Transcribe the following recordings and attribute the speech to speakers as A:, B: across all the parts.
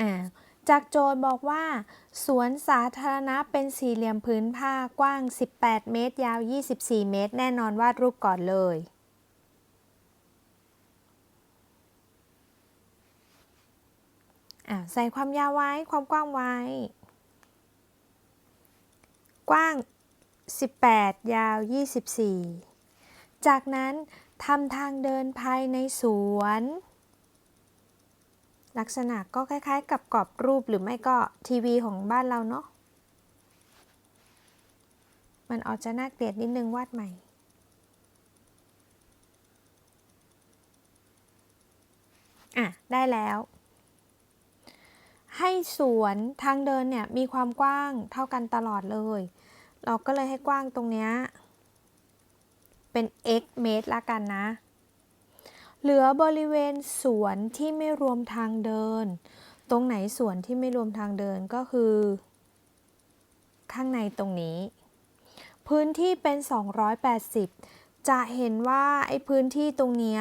A: อ่าจากโจทย์บอกว่า สวนสาธารณะเป็นสี่เหลี่ยมผืนผ้ากว้าง 18 เมตร ยาว 24 เมตร แน่นอนวาดรูปก่อนเลยใส่ความยาวไว้ความกว้างไว้ กว้าง 18 ยาว 24 จากนั้นทำทางเดินภายในสวน ลักษณะก็คล้ายๆ กับกรอบรูปหรือไม่ก็ทีวีของบ้านเราเนาะ มันออกจะน่าเกลียดนิดนึงวาดใหม่ อะ ได้แล้ว ให้สวนทางเดินเนี่ย มีความกว้างเท่ากันตลอดเลย เราก็เลยให้กว้างตรงเนี้ย เป็น x เมตรละกันนะ เหลือบริเวณสวนที่ไม่รวมทางเดิน ตรงไหนสวนที่ไม่รวมทางเดินก็คือ ข้างในตรงนี้ พื้นที่เป็น 280 จะเห็นว่าไอ้พื้นที่ตรงนี้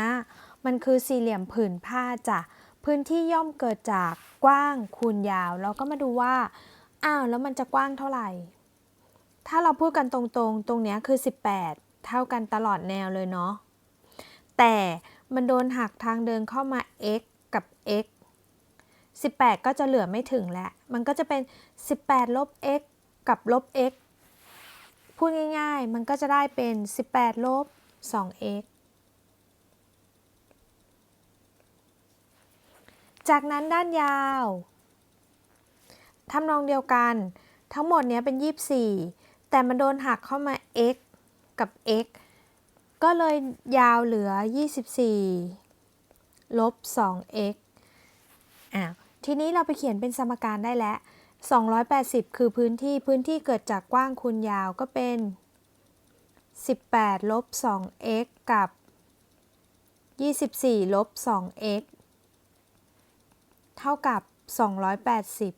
A: มันคือสี่เหลี่ยมผืนผ้าจ้ะพื้นที่ย่อมเกิดจากกว้างคูณยาว เราก็มาดูว่า อ้าวแล้วมันจะกว้างเท่าไหร่ ถ้าเราพูดกันตรงๆ ตรงเนี้ยคือ 18 เท่ากันตลอดแนวเลยเนาะแต่ มันโดนหักทางเดินเข้ามา x กับ x 18 ก็จะเหลือไม่ถึงแล้ว มันก็จะเป็น 18 ลบ x กับลบ x พูดง่ายๆ มันก็จะได้เป็น 18 ลบ 2x จากนั้นด้านยาวทำนองเดียวกัน ทั้งหมดเนี้ยเป็น 24 แต่มันโดนหักเข้ามา x กับ x ก็เลยยาวเหลือ 24 ลบ 2x อะทีนี้เราไปเขียนเป็นสมการได้แล้ว 280 คือพื้นที่ พื้นที่เกิดจากกว้างคูณยาวก็เป็น 18 ลบ 2x กับ 24 ลบ 2x เท่ากับ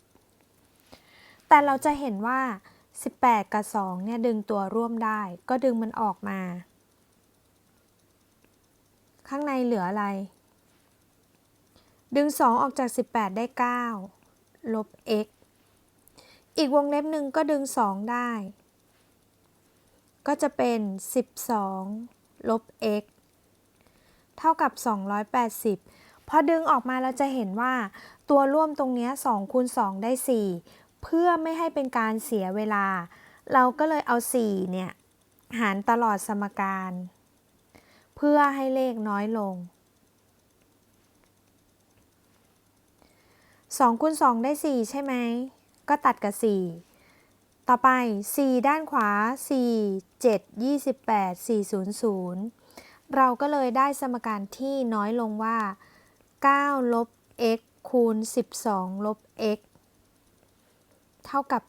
A: 280 แต่เราจะเห็นว่า 18 กับ 2 เนี่ย ดึงตัวร่วมได้ ก็ดึงมันออกมา ข้างในเหลืออะไร ดึง 2 ออกจาก 18 ได้ 9 ลบ x อีกวงเล็บหนึ่งก็ดึง 2 ได้ ก็จะเป็น 12 ลบ x เท่ากับ 280 พอดึงออกมาเราจะเห็นว่า ตัวร่วมตรงนี้2คูณ2ได้ 4 เพื่อไม่ให้เป็นการเสียเวลา เราก็เลยเอา 4 เนี่ย หารตลอดสมการ เพื่อให้เลขน้อยลง2คูณ2ได้ 4 ใช่ไหม ก็ตัดกับ 4 ต่อไป 4 ด้านขวา 4 7 28 400 เราก็เลยได้สมการที่น้อยลงว่า9ลบ x คูณ 12 ลบ x เท่ากับ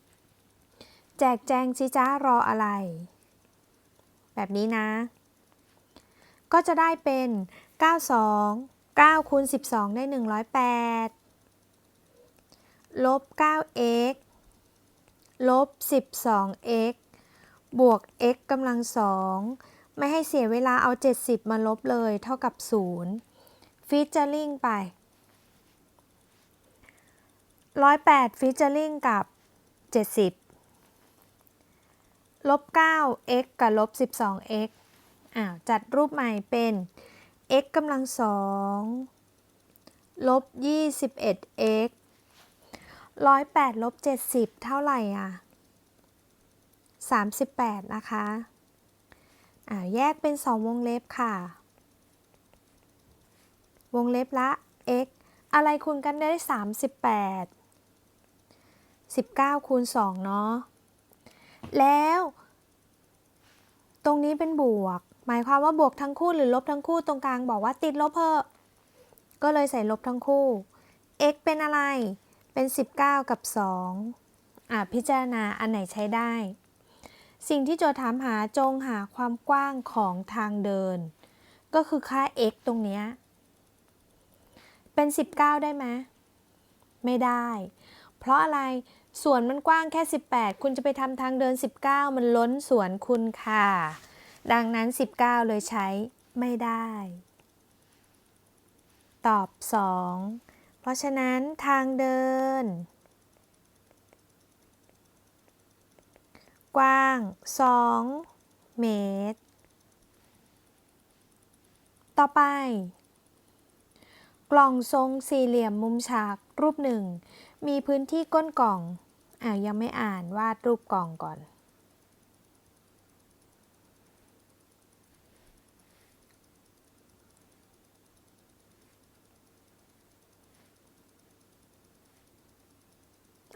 A: 70 แจกแจงสิจ้ารออะไร แบบนี้นะ ก็จะได้เป็น 92 9คูณ12 ได้ 108 ลบ 9x ลบ 12x บวก x กำลังสองไม่ให้เสียเวลาเอา 70 มาลบเลยเท่ากับ 0 ฟีเจอริงไป 108 ฟีเจอริงกับ 70 ลบ 9x กับลบ 12x อ้าวจัดรูปใหม่เป็น x กำลังสองลบ 21x 108ลบ70 เท่าไหร่อะ 38 นะคะอ่าแยกเป็น 2 วงเล็บค่ะ วงเล็บละ x อะไรคูณกันได้ 38 19คูณ2เนาะ แล้ว ตรงนี้เป็นบวก หมายความว่าบวกทั้งคู่หรือลบทั้งคู่ตรงกลางบอกว่าติดลบเพอะก็เลยใส่ลบทั้งคู่ x เป็นอะไร เป็น 19 กับ 2 อะ พิจารณาอันไหนใช้ได้ สิ่งที่โจทย์ถามหาจงหาความกว้างของทางเดิน ก็คือค่า x ตรงเนี้ย เป็น 19 ได้ไหม ไม่ได้ เพราะอะไร สวนมันกว้างแค่ 18 คุณจะไปทำทางเดิน 19 มันล้นสวนคุณค่ะ ดังนั้น 19 เลยใช้ไม่ได้ ตอบ 2 เพราะฉะนั้นทางเดิน กว้าง 2 เมตร ต่อไป กล่องทรงสี่เหลี่ยมมุมฉากรูปหนึ่ง มีพื้นที่ก้นกล่องอ่ายังไม่อ่านวาดรูปกล่องก่อน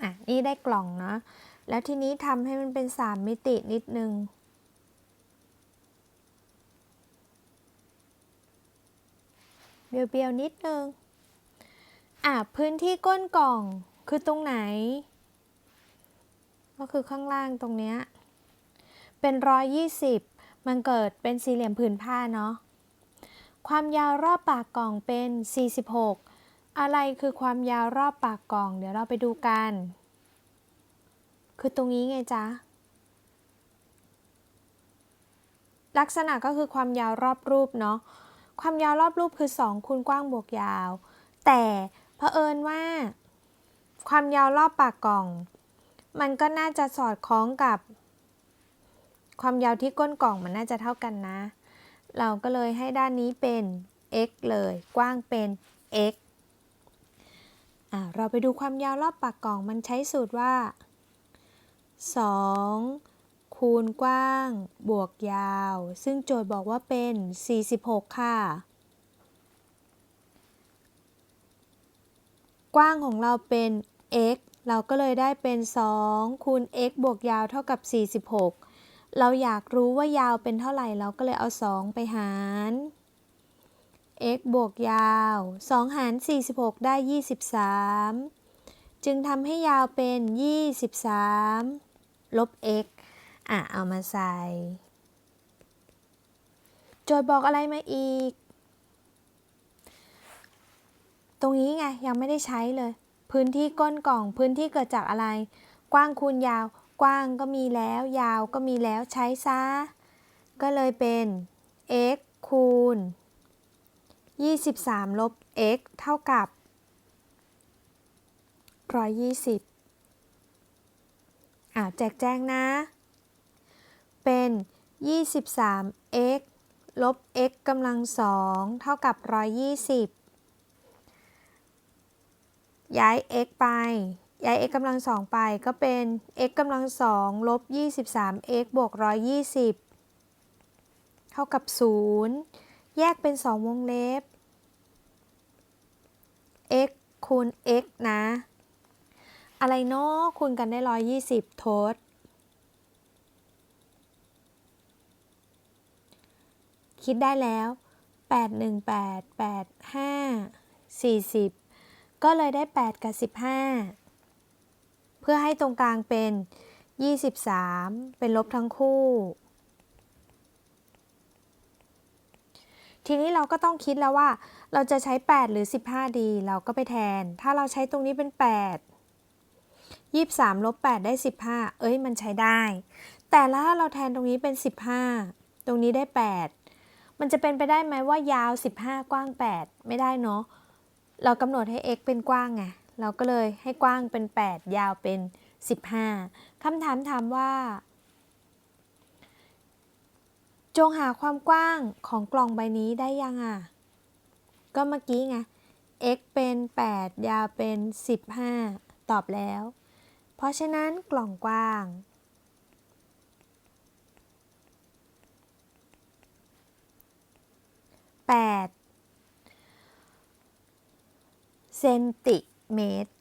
A: อะ นี่ได้กล่องเนาะ แล้วทีนี้ทำให้มันเป็นสามมิตินิดนึงเบียวๆนิดนึงอะพื้นที่ก้นกล่อง คือตรงไหน ก็คือข้างล่างตรงเนี้ย เป็นร้อยยี่สิบมันเกิดเป็นสี่เหลี่ยมผืนผ้าเนาะ ความยาวรอบปากกล่องเป็น 46 อะไรคือความยาวรอบปากกล่อง เดี๋ยวเราไปดูกัน คือตรงนี้ไงจ๊ะ ลักษณะก็คือความยาวรอบรูปเนาะ ความยาวรอบรูปคือ 2 คูณกว้างบวกยาว แต่เผอิญว่า ความยาวรอบปากกล่อง มันก็น่าจะสอดคล้องกับ ความยาวที่ก้นกล่องมันน่าจะเท่ากันนะ เราก็เลยให้ด้านนี้เป็น x เลย กว้างเป็น x อะเราไปดูความยาวรอบปากกล่องมันใช้สูตรว่า 2 คูณกว้าง บวกยาว ซึ่งโจทย์บอกว่าเป็น 46 ค่ะ กว้างของเราเป็น x เราก็เลยได้เป็น 2 คูณ x บวกยาวเท่ากับ 46 เราอยากรู้ว่ายาวเป็นเท่าไหร่ เราก็เลยเอา 2 ไปหาร x บวกยาว 2 หาร 46 ได้ 23 จึงทำให้ยาวเป็น 23 ลบ x อะ เอามาใส่ โจทย์บอกอะไรมาอีก ตรงนี้ไง ยังไม่ได้ใช้เลย พื้นที่ก้นกล่อง พื้นที่เกิดจากอะไร กว้างคูณยาว กว้างก็มีแล้ว ยาวก็มีแล้วใช้ซะ ก็เลยเป็น x คูณ 23 ลบ x เท่ากับ 120 อ่าแจกแจงนะ เป็น 23x ลบ x กำลังสองเท่ากับ 120 ย้าย x ไป ย้าย x กำลังสองไปก็เป็น x กำลังสองลบ 23x บวก 120 เท่ากับ 0 แยกเป็น 2 วงเล็บ x คูณ x นะ อะไรเนาะคูณกันได้ 120 ทด คิดได้แล้ว 8 1 8 8 5 40 ก็เลยได้ 8 กับ 15 เพื่อให้ตรงกลางเป็น 23 เป็นลบทั้งคู่ ทีนี้เราก็ต้องคิดแล้วว่า เราจะใช้ 8 หรือ 15 ดี เราก็ไปแทน ถ้าเราใช้ตรงนี้เป็น 8 23ลบ8ได้ 15 เอ้ย มันใช้ได้ แต่แล้วถ้าเราแทนตรงนี้เป็น 15 ตรงนี้ได้ 8 มันจะเป็นไปได้ไหมว่ายาว 15 กว้าง 8 ไม่ได้เนาะ เรากำหนดให้ x เป็นกว้างไง เราก็เลยให้กว้างเป็น 8 ยาวเป็น 15 คำถามถามว่า จงหาความกว้างของกล่องใบนี้ได้ยังอะ ก็เมื่อกี้ไง x เป็น 8 ยาวเป็น 15 ตอบแล้ว เพราะฉะนั้นกล่องกว้าง 8 เซนติเมตร